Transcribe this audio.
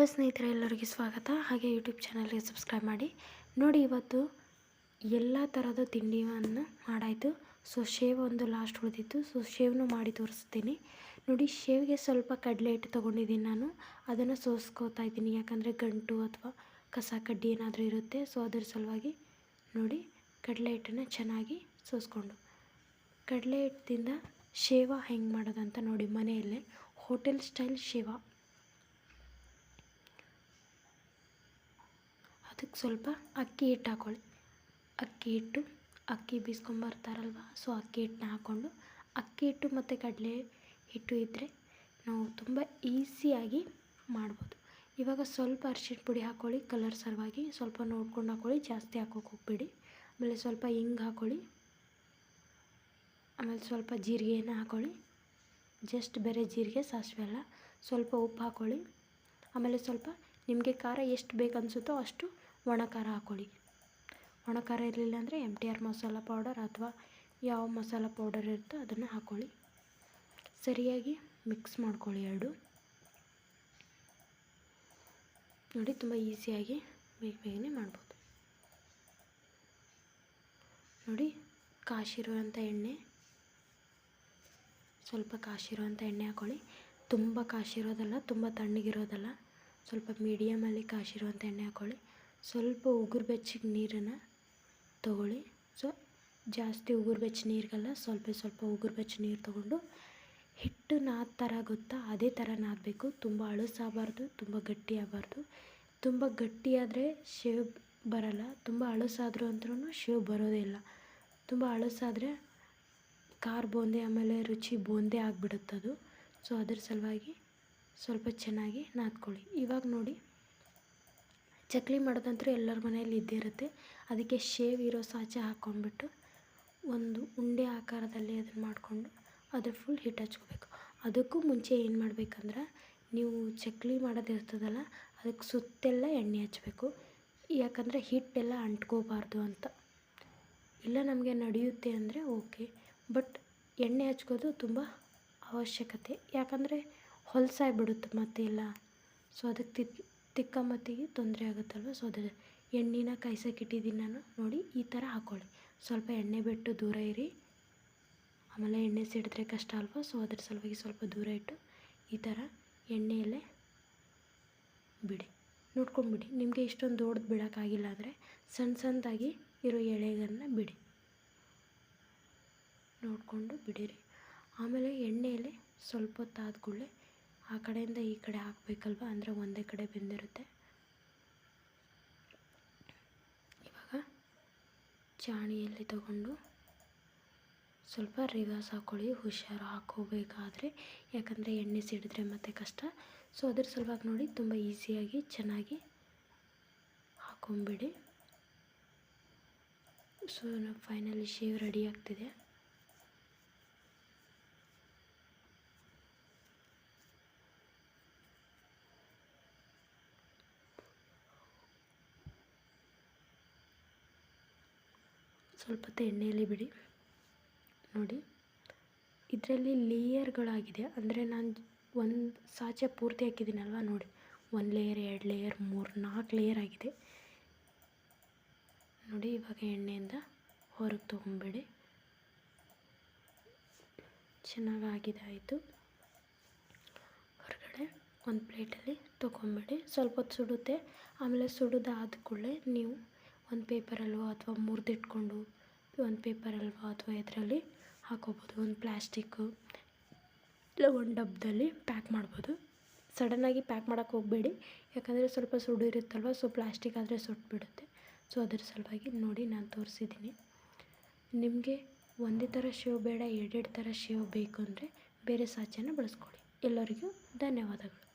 Hello ಸ್ನೇಹಿತರೆ, ಎಲ್ಲರಿಗೂ ಸ್ವಾಗತ. ಹಾಗೆ ಯೂಟ್ಯೂಬ್ ಚಾನಲ್ಗೆ ಸಬ್ಸ್ಕ್ರೈಬ್ ಮಾಡಿ. ನೋಡಿ, ಇವತ್ತು ಎಲ್ಲ ಥರದ ತಿಂಡಿಯನ್ನು ಮಾಡಾಯಿತು. ಸೊ ಶೇವ್ ಒಂದು ಲಾಸ್ಟ್ ಉಳಿದಿತ್ತು. ಸೊ ಶೇವ್ನು ಮಾಡಿ ತೋರಿಸ್ತೀನಿ. ನೋಡಿ, ಶೇವ್ಗೆ ಸ್ವಲ್ಪ ಕಡಲೆ ಹಿಟ್ಟು ತೊಗೊಂಡಿದ್ದೀನಿ ನಾನು. ಅದನ್ನು ಸೋಸ್ಕೋತಾ ಇದ್ದೀನಿ. ಯಾಕಂದರೆ ಗಂಟು ಅಥವಾ ಕಸ ಕಡ್ಡಿ ಏನಾದರೂ ಇರುತ್ತೆ. ಸೊ ಅದರ ಸಲುವಾಗಿ ನೋಡಿ, ಕಡಲೆ ಹಿಟ್ಟನ್ನು ಚೆನ್ನಾಗಿ ಸೋಸ್ಕೊಂಡು. ಕಡಲೆ ಹಿಟ್ಟಿಂದ ಶೇವ ಹೆಂಗೆ ಮಾಡೋದಂತ ನೋಡಿ, ಮನೆಯಲ್ಲೇ. ಹೋಟೆಲ್ ಸ್ಟೈಲ್ ಶೇವ. ಅದಕ್ಕೆ ಸ್ವಲ್ಪ ಅಕ್ಕಿ ಹಿಟ್ಟು ಹಾಕ್ಕೊಳ್ಳಿ ಅಕ್ಕಿ ಹಿಟ್ಟು, ಅಕ್ಕಿ ಬೀಸ್ಕೊಂಬರ್ತಾರಲ್ವ ಸೊ ಅಕ್ಕಿ ಹಿಟ್ಟನ್ನ ಹಾಕ್ಕೊಂಡು, ಅಕ್ಕಿ ಹಿಟ್ಟು ಮತ್ತು ಕಡಲೆ ಹಿಟ್ಟು ಇದ್ದರೆ ನಾವು ತುಂಬ ಈಸಿಯಾಗಿ ಮಾಡ್ಬೋದು. ಇವಾಗ ಸ್ವಲ್ಪ ಅರಿಶಿಣ ಪುಡಿ ಹಾಕ್ಕೊಳ್ಳಿ ಕಲರ್ ಸಲುವಾಗಿ. ಸ್ವಲ್ಪ ನೋಡ್ಕೊಂಡು ಹಾಕ್ಕೊಳ್ಳಿ ಜಾಸ್ತಿ ಹಾಕೋಕೆ ಹೋಗ್ಬೇಡಿ. ಆಮೇಲೆ ಸ್ವಲ್ಪ ಹಿಂಗೆ ಹಾಕ್ಕೊಳ್ಳಿ ಆಮೇಲೆ ಸ್ವಲ್ಪ ಜೀರಿಗೆನ ಹಾಕ್ಕೊಳ್ಳಿ ಜಸ್ಟ್ ಬೇರೆ ಜೀರಿಗೆ, ಸಾಸಿವೆ ಅಲ್ಲ. ಸ್ವಲ್ಪ ಉಪ್ಪು ಹಾಕ್ಕೊಳ್ಳಿ ಆಮೇಲೆ ಸ್ವಲ್ಪ ನಿಮಗೆ ಖಾರ ಎಷ್ಟು ಬೇಕು ಅನಿಸುತ್ತೋ ಅಷ್ಟು ಒಣ ಖಾರ ಹಾಕ್ಕೊಳ್ಳಿ ಒಣ ಖಾರ ಇರಲಿಲ್ಲ ಅಂದರೆ M T R masala powder ಅಥವಾ ಯಾವ ಮಸಾಲ ಪೌಡರ್ ಇರುತ್ತೋ ಅದನ್ನು ಹಾಕ್ಕೊಳ್ಳಿ ಸರಿಯಾಗಿ ಮಿಕ್ಸ್ ಮಾಡ್ಕೊಳ್ಳಿ ಎರಡು. ನೋಡಿ ತುಂಬ ಈಸಿಯಾಗಿ ಬೇಗ ಬೇಗನೆ ಮಾಡ್ಬೋದು. ನೋಡಿ ಕಾಶಿರುವಂಥ ಎಣ್ಣೆ. ಸ್ವಲ್ಪ ಕಾಶಿರುವಂಥ ಎಣ್ಣೆ ಹಾಕ್ಕೊಳ್ಳಿ ತುಂಬ ಕಾಶಿರೋದಲ್ಲ ತುಂಬ ತಣ್ಣಗಿರೋದಲ್ಲ, ಸ್ವಲ್ಪ ಮೀಡಿಯಮಲ್ಲಿ ಕಾಶಿರುವಂಥ ಎಣ್ಣೆ ಹಾಕ್ಕೊಳ್ಳಿ ಸ್ವಲ್ಪ ಉಗುರು ಬೆಚ್ಚಗೆ ನೀರನ್ನು ತಗೊಳ್ಳಿ. ಸೊ ಜಾಸ್ತಿ ಉಗುರು ಬೆಚ್ಚ ನೀರಿಗಲ್ಲ, ಸ್ವಲ್ಪ ಸ್ವಲ್ಪ ಉಗುರು ಬೆಚ್ಚ ನೀರು ತೊಗೊಂಡು ಹಿಟ್ಟು ನಾದ ಥರ ಗೊತ್ತಾ? ಅದೇ ಥರ ನಾದಬೇಕು. ತುಂಬ ಅಳಸಾಗಬಾರ್ದು, ತುಂಬ ಗಟ್ಟಿ ಆಗಬಾರ್ದು ತುಂಬ ಗಟ್ಟಿಯಾದರೆ ಶೇವ್ ಬರಲ್ಲ. ತುಂಬ ಅಳಸಾದ್ರು ಅಂದ್ರೂ ಶೇವ್ ಬರೋದೇ ಇಲ್ಲ. ತುಂಬ ಅಳಸಾದರೆ ಖಾರ ಬೂಂದಿ, ಆಮೇಲೆ ರುಚಿ ಬೂಂದಿ ಆಗಿಬಿಡುತ್ತದು. ಸೊ ಅದ್ರ ಸಲುವಾಗಿ ಸ್ವಲ್ಪ ಚೆನ್ನಾಗಿ ನಾದ್ಕೊಳ್ಳಿ. ಇವಾಗ ನೋಡಿ ಚಕ್ಲಿ ಮಾಡೋದಂತೂ ಎಲ್ಲರ ಮನೆಯಲ್ಲಿ ಇದ್ದೇ ಇರುತ್ತೆ. ಅದಕ್ಕೆ ಶೇವ್ ಇರೋ ಸಾಚೆ ಹಾಕ್ಕೊಂಡ್ಬಿಟ್ಟು ಒಂದು ಉಂಡೆ ಆಕಾರದಲ್ಲಿ ಅದನ್ನು ಮಾಡಿಕೊಂಡು ಅದ್ರ ಫುಲ್ ಹಿಟ್ಟು ಹಚ್ಕೋಬೇಕು. ಅದಕ್ಕೂ ಮುಂಚೆ ಏನು ಮಾಡಬೇಕಂದ್ರೆ ನೀವು ಚಕ್ಲಿ ಮಾಡೋದಿರ್ತದಲ್ಲ ಅದಕ್ಕೆ ಸುತ್ತೆಲ್ಲ ಎಣ್ಣೆ ಹಚ್ಚಬೇಕು ಯಾಕಂದರೆ ಹಿಟ್ಟೆಲ್ಲ ಅಂಟ್ಕೋಬಾರ್ದು ಅಂತ. ಇಲ್ಲ ನಮಗೆ ನಡೆಯುತ್ತೆ ಅಂದರೆ ಓಕೆ ಬಟ್ ಎಣ್ಣೆ ಹಚ್ಕೋದು ತುಂಬ ಅವಶ್ಯಕತೆ. ಯಾಕಂದರೆ ಹೊಲಸಾಗ್ಬಿಡುತ್ತೆ ಮತ್ತೆ ಎಲ್ಲ ಸೊ ಅದಕ್ಕೆ ತಿಕ್ಕಮತ್ತಿಗೆ ತೊಂದರೆ ಆಗುತ್ತಲ್ವ? ಸೊ ಅದು ಎಣ್ಣೆನ ಕಾಯ್ಸೋಕ್ಕಿಟ್ಟಿದ್ದೀನಿ ನಾನು. ನೋಡಿ, ಈ ಥರ ಹಾಕ್ಕೊಳ್ಳಿ ಸ್ವಲ್ಪ ಎಣ್ಣೆ ಬಿಟ್ಟು ದೂರ ಇರಿ. ಆಮೇಲೆ ಎಣ್ಣೆ ಸಿಡಿದ್ರೆ ಕಷ್ಟ ಅಲ್ವಾ? ಸೊ ಅದ್ರ ಸಲುವಾಗಿ ಸ್ವಲ್ಪ ದೂರ ಇಟ್ಟು ಈ ಥರ ಎಣ್ಣೆಯಲ್ಲೇ ಬಿಡಿ. ನೋಡ್ಕೊಂಬಿಡಿ. ನಿಮಗೆ ಇಷ್ಟೊಂದು ದೊಡ್ಡದು ಬಿಡೋಕ್ಕಾಗಿಲ್ಲ ಅಂದರೆ ಸಣ್ಣ ಸಣ್ಣದಾಗಿ ಇರೋ ಎಳೆಗಳನ್ನ ಬಿಡಿ. ನೋಡಿಕೊಂಡು ಬಿಡಿರಿ. ಆಮೇಲೆ ಎಣ್ಣೆಯಲ್ಲಿ ಸ್ವಲ್ಪ ಹೊತ್ತು ಆ ಕಡೆಯಿಂದ ಈ ಕಡೆ ಹಾಕಬೇಕಲ್ವ? ಅಂದರೆ ಒಂದೇ ಕಡೆ ಬೆಂದಿರುತ್ತೆ. ಇವಾಗ ಚಾಣಿಯಲ್ಲಿ ತಗೊಂಡು ಸ್ವಲ್ಪ ರಿವರ್ಸ್ ಹಾಕ್ಕೊಳ್ಳಿ ಹುಷಾರು ಹಾಕೋಬೇಕಾದ್ರೆ. ಯಾಕಂದರೆ ಎಣ್ಣೆ ಸಿಡಿದ್ರೆ ಮತ್ತೆ ಕಷ್ಟ. ಸೊ ಅದ್ರ ಸಲುವಾಗಿ ನೋಡಿ, ತುಂಬ ಈಸಿಯಾಗಿ ಚೆನ್ನಾಗಿ ಹಾಕೊಂಬಿಡಿ. ಸೊ ಫೈನಲಿ ಶೇವ್ ರೆಡಿ ಆಗ್ತಿದೆ. ಸ್ವಲ್ಪ ಎಣ್ಣೆಯಲ್ಲಿ ಬಿಡಿ. ನೋಡಿ, ಇದರಲ್ಲಿ ಲೇಯರ್ಗಳಾಗಿದೆ. ಅಂದರೆ ನಾನು ಒಂದು ಸಾಚೆ ಪೂರ್ತಿ ಹಾಕಿದ್ದೀನಲ್ವ? ನೋಡಿ, ಒಂದು ಲೇಯರ್, ಎರಡು ಲೇಯರ್, ಮೂರು, ನಾಲ್ಕು ಲೇಯರ್ ಆಗಿದೆ. ನೋಡಿ, ಇವಾಗ ಎಣ್ಣೆಯಿಂದ ಹೊರಗೆ ತೊಗೊಂಬೇಡಿ ಚೆನ್ನಾಗಿ ಆಗಿದೆ ಆಯಿತು. ಹೊರಗಡೆ ಒಂದು ಪ್ಲೇಟಲ್ಲಿ ತೊಗೊಂಬೇಡಿ ಸ್ವಲ್ಪ ಸುಡುತ್ತೆ. ಆಮೇಲೆ ಸುಡೋದಾದ ಕೂಡಲೇ ನೀವು ಒಂದು ಪೇಪರಲ್ಲೋ ಅಥವಾ ಮುರಿದಿಟ್ಕೊಂಡು ಒಂದು ಪೇಪರಲ್ವೋ ಅಥವಾ ಇದರಲ್ಲಿ ಹಾಕೋಬೋದು. ಒಂದು ಪ್ಲ್ಯಾಸ್ಟಿಕ್ಕು ಇಲ್ಲ, ಒಂದು ಡಬ್ಬದಲ್ಲಿ ಪ್ಯಾಕ್ ಮಾಡ್ಬೋದು. ಸಡನ್ನಾಗಿ ಪ್ಯಾಕ್ ಮಾಡೋಕ್ಕೆ ಹೋಗಬೇಡಿ. ಯಾಕಂದರೆ ಸ್ವಲ್ಪ ಸುಡು ಇರುತ್ತಲ್ವ, ಸೊ ಪ್ಲ್ಯಾಸ್ಟಿಕ್ ಆದರೆ ಸುಟ್ಬಿಡುತ್ತೆ. ಸೊ ಅದ್ರ ಸಲುವಾಗಿ ನೋಡಿ ನಾನು ತೋರಿಸಿದ್ದೀನಿ. ನಿಮಗೆ ಒಂದೇ ಥರ ಶೇವ್ ಬೇಡ, ಎರಡೆರಡು ಥರ ಶೇವ್ ಬೇಕು ಅಂದರೆ ಬೇರೆ ಸಾಚೆನ ಬಳಸ್ಕೊಳ್ಳಿ. ಎಲ್ಲರಿಗೂ ಧನ್ಯವಾದಗಳು.